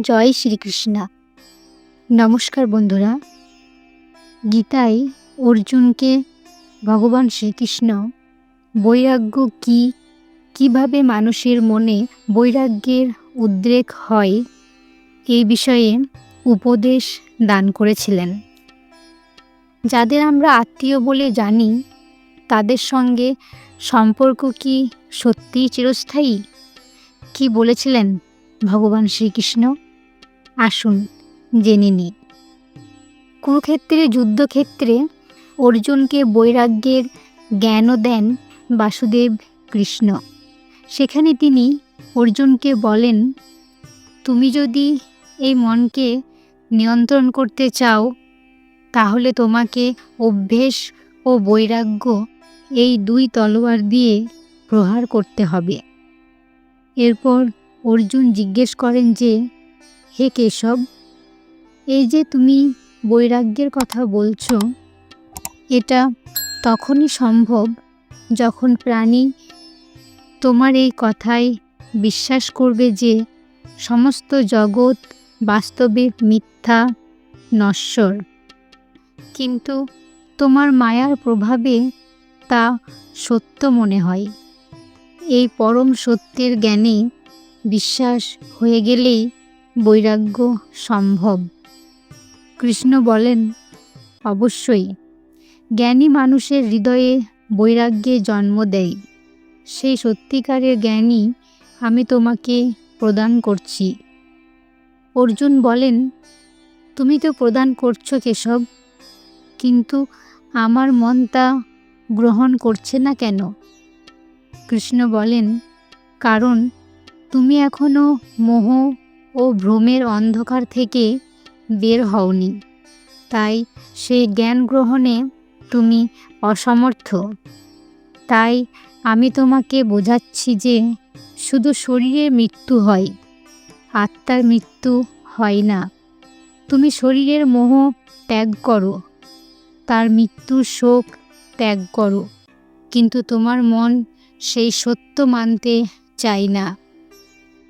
জয় শ্রীকৃষ্ণা। নমস্কার বন্ধুরা। গীতায় অর্জুনকে ভগবান শ্রীকৃষ্ণ বৈরাগ্য কি, কীভাবে মানুষের মনে বৈরাগ্যের উদ্রেক হয়, এই বিষয়ে উপদেশ দান করেছিলেন। যাদের আমরা আত্মীয় বলে জানি, তাদের সঙ্গে সম্পর্ক কি সত্যিই চিরস্থায়ী? কি বলেছিলেন ভগবান শ্রীকৃষ্ণ? আসুন, জেনে নিই। কুরুক্ষেত্রের যুদ্ধক্ষেত্রে অর্জুনকে বৈরাগ্যের জ্ঞানও দেন বাসুদেব কৃষ্ণ। সেখানে তিনি অর্জুনকে বলেন, তুমি যদি এই মনকে নিয়ন্ত্রণ করতে চাও, তাহলে তোমাকে অভ্যেস ও বৈরাগ্য এই দুই তলোয়ার দিয়ে প্রহার করতে হবে। এরপর অর্জুন জিজ্ঞেস করেন যে হে কেশব, এই যে তুমি বৈরাগ্যের কথা বলছো, এটা তখনই সম্ভব যখন প্রাণী তোমার এই কথায় বিশ্বাস করবে যে সমস্ত জগৎ বাস্তবে মিথ্যা, নশ্বর। কিন্তু তোমার মায়ার প্রভাবে তা সত্য মনে হয়। এই পরম সত্যের জ্ঞানে বিশ্বাস হয়ে গেলেই বৈরাগ্য সম্ভব। কৃষ্ণ বলেন, অবশ্যই। জ্ঞানী মানুষের হৃদয়ে বৈরাগ্যে জন্ম দেয় সেই সত্যিকারের জ্ঞানই আমি তোমাকে প্রদান করছি। অর্জুন বলেন, তুমি তো প্রদান করছ কেশব, কিন্তু আমার মন তা গ্রহণ করছে না কেন? কৃষ্ণ বলেন, কারণ তুমি এখনও মোহ ও ভ্রমের অন্ধকার থেকে বের হওনি। তাই সেই জ্ঞান গ্রহণে তুমি অসমর্থ। তাই আমি তোমাকে বোঝাচ্ছি যে শুধু শরীরের মৃত্যু হয়, আত্মার মৃত্যু হয় না। তুমি শরীরের মোহ ত্যাগ করো, তার মৃত্যুর শোক ত্যাগ করো। কিন্তু তোমার মন সেই সত্য মানতে চায় না।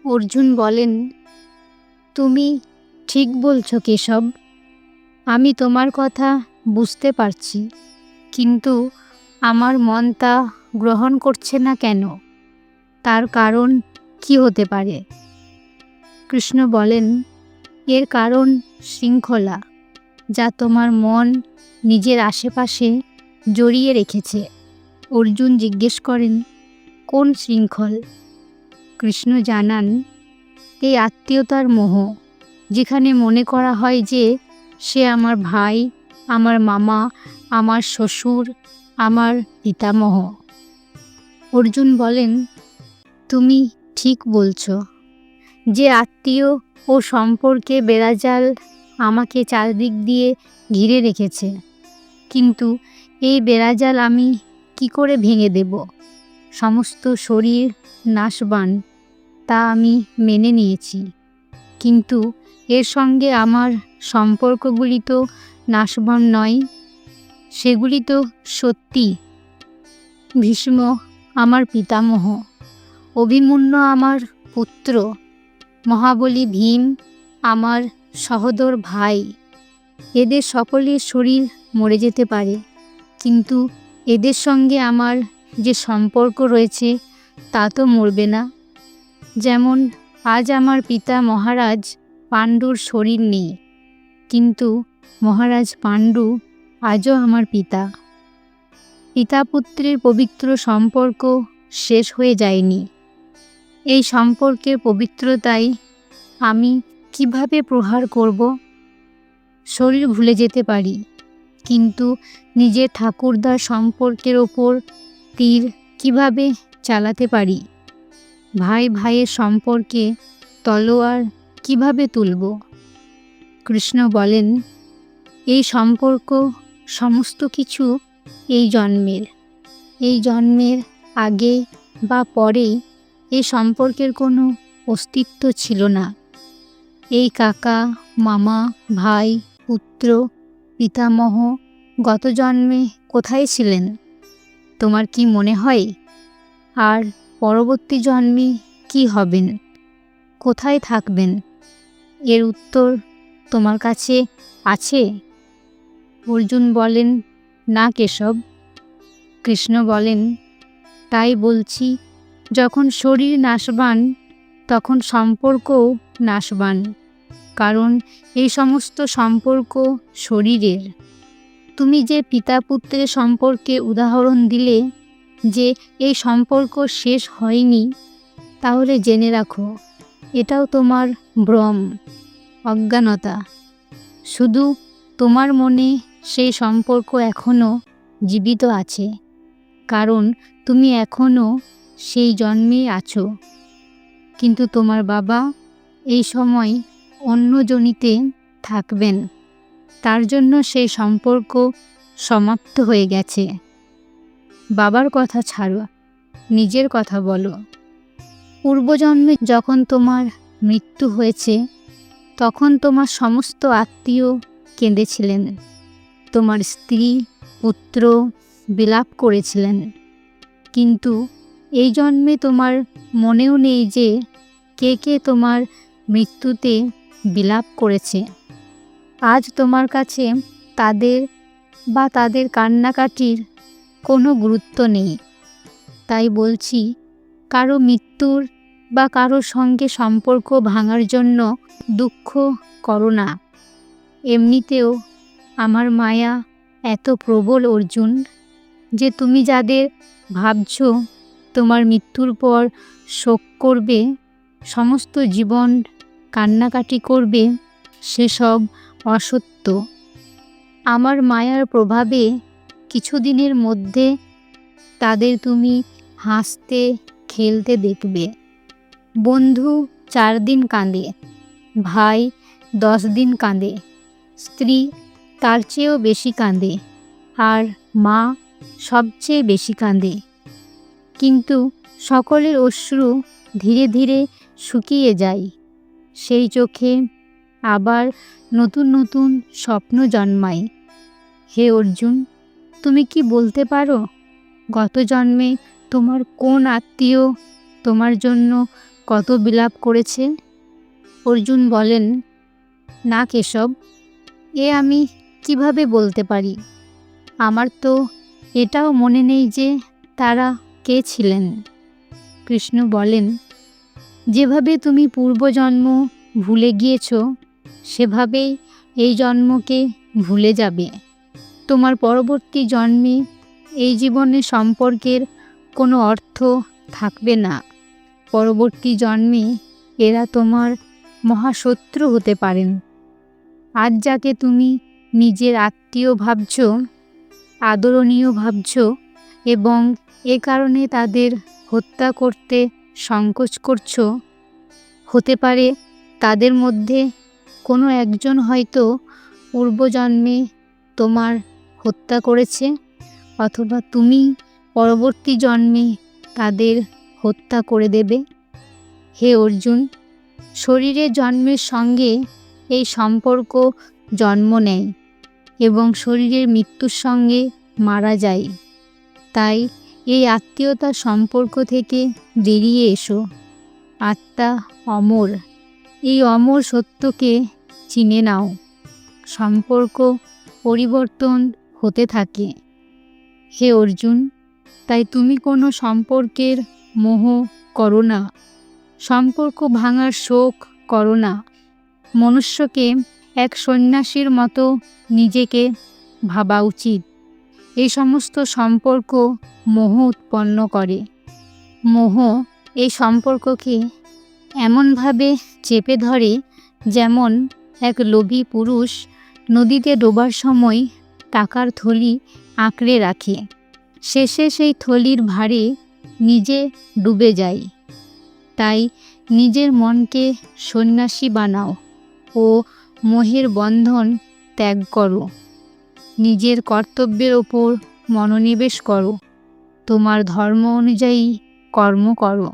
অর্জুন বলেন তুমি ঠিক বলছো কেশব। আমি তোমার কথা বুঝতে পারছি, কিন্তু আমার মন তা গ্রহণ করছে না কেন? তার কারণ কি হতে পারে? কৃষ্ণ বলেন, এর কারণ শৃঙ্খলা, যা তোমার মন নিজের আশেপাশে জড়িয়ে রেখেছে। অর্জুন জিজ্ঞেস করেন, কোন শৃঙ্খল? কৃষ্ণ জানান এই আত্মীয়তার মোহ, যেখানে মনে করা হয় যে সে আমার ভাই, আমার মামা, আমার শ্বশুর, আমার পিতামহ। অর্জুন বলেন, তুমি ঠিক বলছো যে আত্মীয় ও সম্পর্কে বেড়াজাল আমাকে চারদিক দিয়ে ঘিরে রেখেছে। কিন্তু এই বেড়াজাল আমি কি করে ভেঙে দেব? সমস্ত শরীর নাশবান। তা আমি মেনে নিয়েছি। কিন্তু এর সঙ্গে আমার সম্পর্কগুলি তো নাশবন নয়, সেগুলি তো সত্যি। ভীষ্ম, আমার পিতামহ, অভিমন্যু আমার পুত্র, মহাবলী ভীম, আমার সহোদর ভাই, এদের সকলের শরীর মরে যেতে পারে। কিন্তু এদের সঙ্গে আমার যে সম্পর্ক রয়েছে, তা তো মরবে না। যেমন, আজ আমার পিতা মহারাজ পাণ্ডুর শরীর নেই, কিন্তু মহারাজ পাণ্ডু আজও আমার পিতা। পিতা পুত্রের পবিত্র সম্পর্ক শেষ হয়ে যায়নি। এই সম্পর্কের পবিত্রতাই আমি কীভাবে প্রহার করব? শরীর ভুলে যেতে পারি, কিন্তু নিজের ঠাকুরদার সম্পর্কের ওপর তীর কীভাবে চালাতে পারি? ভাই ভাইয়ের সম্পর্কে তলোয়ার কীভাবে তুলব? কৃষ্ণ বলেন, এই সম্পর্ক সমস্ত কিছু এই জন্মের। এই জন্মের আগে বা পরেই এই সম্পর্কের কোনো অস্তিত্ব ছিল না। এই কাকা, মামা, ভাই, পুত্র, পিতামহ গত জন্মে কোথায় ছিলেন? তোমার কি মনে হয়? আর পরবর্তী জন্মে কি হবেন? কোথায় থাকবেন? এর উত্তর তোমার কাছে আছে? অর্জুন বলেন, না কেশব। কৃষ্ণ বলেন, তাই বলছি, যখন শরীর নাশবান, তখন সম্পর্কও নাশবান, কারণ এই সমস্ত সম্পর্ক শরীরের। তুমি যে পিতা পুত্রের সম্পর্কে উদাহরণ দিলে যে এই সম্পর্ক শেষ হয়নি, তাহলে জেনে রাখো, এটাও তোমার ভ্রম, অজ্ঞানতা। শুধু তোমার মনে সেই সম্পর্ক এখনও জীবিত আছে, কারণ তুমি এখনও সেই জন্মেই আছো। কিন্তু তোমার বাবা এই সময় অন্য জনিতে থাকবেন, তার জন্য সেই সম্পর্ক সমাপ্ত হয়ে গেছে। বাবার কথা ছাড়ো, নিজের কথা বলো। পূর্বজন্মে যখন তোমার মৃত্যু হয়েছে, তখন তোমার সমস্ত আত্মীয় কেঁদেছিলেন। তোমার স্ত্রী, পুত্র বিলাপ করেছিলেন। কিন্তু এই জন্মে তোমার মনেও নেই যে কে কে তোমার মৃত্যুতে বিলাপ করেছে। আজ তোমার কাছে তাদের বা তাদের কান্নাকাটির কোনো গুরুত্ব নেই। তাই বলছি, কারও মৃত্যুর বা কারোর সঙ্গে সম্পর্ক ভাঙার জন্য দুঃখ করো না। এমনিতেও আমার মায়া এত প্রবল, অর্জুন, যে তুমি যাদের ভাবছ তোমার মৃত্যুর পর শোক করবে, সমস্ত জীবন কান্নাকাটি করবে, সেসব অসত্য। আমার মায়ার প্রভাবে কিছুদিনের মধ্যে তাদের তুমি হাসতে, খেলতে দেখবে। বন্ধু চার দিন কাঁদে, ভাই দশ দিন কাঁদে, স্ত্রী তার চেয়েও বেশি কাঁদে, আর মা সবচেয়ে বেশি কাঁদে। কিন্তু সকলের অশ্রু ধীরে ধীরে শুকিয়ে যায়। সেই চোখে আবার নতুন নতুন স্বপ্ন জন্মায়। হে অর্জুন তুমি কি বলতে পারো? গত জন্মে তোমার কোন আত্মীয় তোমার জন্য কত বিলাপ করেছে? অর্জুন বলেন, না কেশব, এ আমি কীভাবে বলতে পারি? আমার তো এটাও মনে নেই যে তারা কে ছিলেন। কৃষ্ণ বলেন, যেভাবে তুমি পূর্বজন্ম ভুলে গিয়েছ সেভাবেই এই জন্মকে ভুলে যাবে। তোমার পরবর্তী জন্মে এই জীবনে সম্পর্কের কোনো অর্থ থাকবে না। পরবর্তী জন্মে এরা তোমার মহাশত্রু হতে পারেন। আজ যাকে তুমি নিজের আত্মীয় ভাবছ, আদরণীয় ভাবছ এবং এ কারণে তাদের হত্যা করতে সংকোচ করছ, হতে পারে তাদের মধ্যে কোনো একজন হয়তো পূর্বজন্মে তোমার হত্যা করেছে অথবা তুমি পরবর্তী জন্মে তাদের হত্যা করে দেবে? হে অর্জুন শরীরের জন্মের সঙ্গে এই সম্পর্ক জন্ম নেয় এবং শরীরের মৃত্যুর সঙ্গে মারা যায়। তাই এই আত্মীয়তার সম্পর্ক থেকে বেরিয়ে এসো। আত্মা অমর, এই অমর সত্যকে চিনে নাও। সম্পর্ক পরিবর্তন হতে থাকে। হে অর্জুন, তাই তুমি কোনো সম্পর্কের মোহ করো না। সম্পর্ক ভাঙার শোক করো না। মনুষ্যকে এক সন্ন্যাসীর মতো নিজেকে ভাবা উচিত। এই সমস্ত সম্পর্ক মোহ উৎপন্ন করে। মোহ এই সম্পর্ককে এমনভাবে চেপে ধরে যেমন এক লোভী পুরুষ নদীতে ডোবার সময় টাকার থলি আঁকড়ে রাখে। শেষে সেই থলির ভারে নিজে ডুবে যায়। তাই নিজের মনকে সন্ন্যাসী বানাও ও মোহের বন্ধন ত্যাগ করো। নিজের কর্তব্যের ওপর মনোনিবেশ করো। তোমার ধর্ম অনুযায়ী কর্ম করো।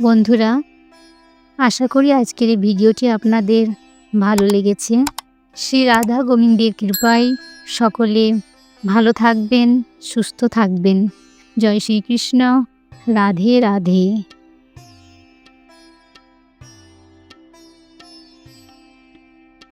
বন্ধুরা, আশা করি আজকের এই ভিডিওটি আপনাদের ভালো লেগেছে। শ্রী রাধা গোবিন্দের কৃপায় সকলে ভালো থাকবেন সুস্থ থাকবেন। জয় শ্রীকৃষ্ণ। রাধে রাধে।